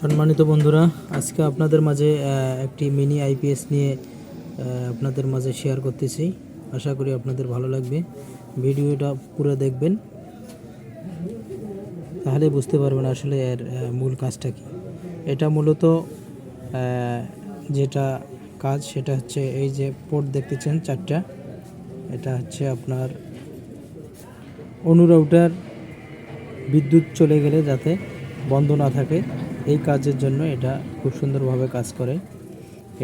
সম্মানিত বন্ধুরা, আজকে আপনাদের মাঝে একটি মিনি আইপিএস নিয়ে আপনাদের মাঝে শেয়ার করতেছি। আশা করি আপনাদের ভালো লাগবে। ভিডিওটা পুরো দেখবেন। তাহলে বুঝতে পারবেন আসলে এর মূল কাজটা কি। এটা মূলত যেটা কাজ, সেটা হচ্ছে এই যে পোর্ট দেখতেছেন, চারটা। এটা হচ্ছে আপনার অনুরাউটার বিদ্যুৎ চলে গেলে যাতে বন্ধ না থাকে, এই কাজের জন্য এটা খুব সুন্দরভাবে কাজ করে।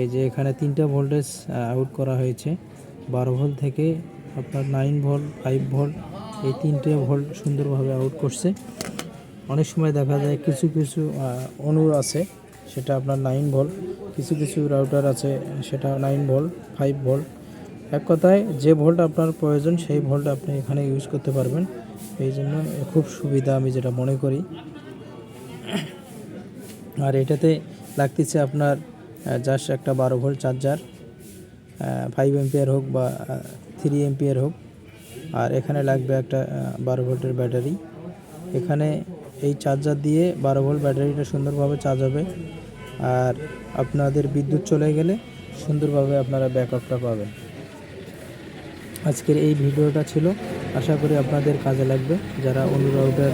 এই যে এখানে তিনটা ভোল্টেজ আউট করা হয়েছে। বারো ভোল্ট থেকে আপনার নাইন ভোল্ট ফাইভ ভোল্ট, এই তিনটে ভোল্ট সুন্দরভাবে আউট করছে। অনেক সময় দেখা যায় কিছু কিছু অনুর আছে, সেটা আপনার নাইন ভোল্ট, কিছু কিছু রাউটার আছে, সেটা নাইন ভোল্ট ফাইভ ভোল্ট এক কথায় যে ভোল্ট আপনার প্রয়োজন, সেই ভোল্ট আপনি এখানে ইউজ করতে পারবেন। এই জন্য খুব সুবিধা আমি যেটা মনে করি। আর এটাতে লাগতেছে আপনার জাস্ট একটা বারো ভোল্ট চার্জার ফাইভ এমপিয়ার হোক বা থ্রি এমপিয়ার হোক। আর এখানে লাগবে একটা বারো ভোল্টের ব্যাটারি এখানে এই চার্জার দিয়ে বারো ভোল্ট ব্যাটারিটা সুন্দরভাবে চার্জ হবে। আর আপনাদের বিদ্যুৎ চলে গেলে সুন্দরভাবে আপনারা ব্যাকআপটা পাবেন। আজকের এই ভিডিওটা ছিল। আশা করি আপনাদের কাজে লাগবে। যারা অনুরাউটার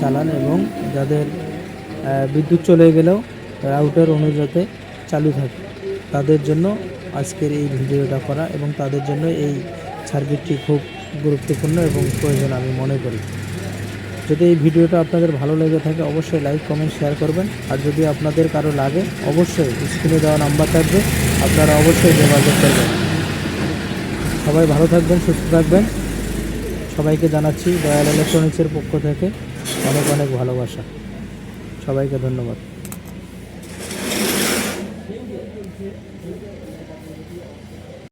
চালান এবং যাদের বিদ্যুৎ চলে গেলেও রাউটার অনুযাতে চালু থাকে, তাদের জন্য আজকের এই ভিডিওটা করা এবং তাদের জন্য এই সার্ভিসটি খুব গুরুত্বপূর্ণ এবং প্রয়োজন আমি মনে করি। যদি এই ভিডিওটা আপনাদের ভালো লেগে থাকে, অবশ্যই লাইক, কমেন্ট, শেয়ার করবেন। আর যদি আপনাদের কারও লাগে, অবশ্যই স্ক্রিনে দেওয়া নাম্বার থাকবে। আপনারা অবশ্যই যোগাযোগ করবেন। সবাই ভালো থাকবেন, সুস্থ থাকবেন। সবাইকে জানাচ্ছি দয়াল ইলেকট্রনিক্সের পক্ষ থেকে অনেক অনেক ভালোবাসা। সবাইকে ধন্যবাদ।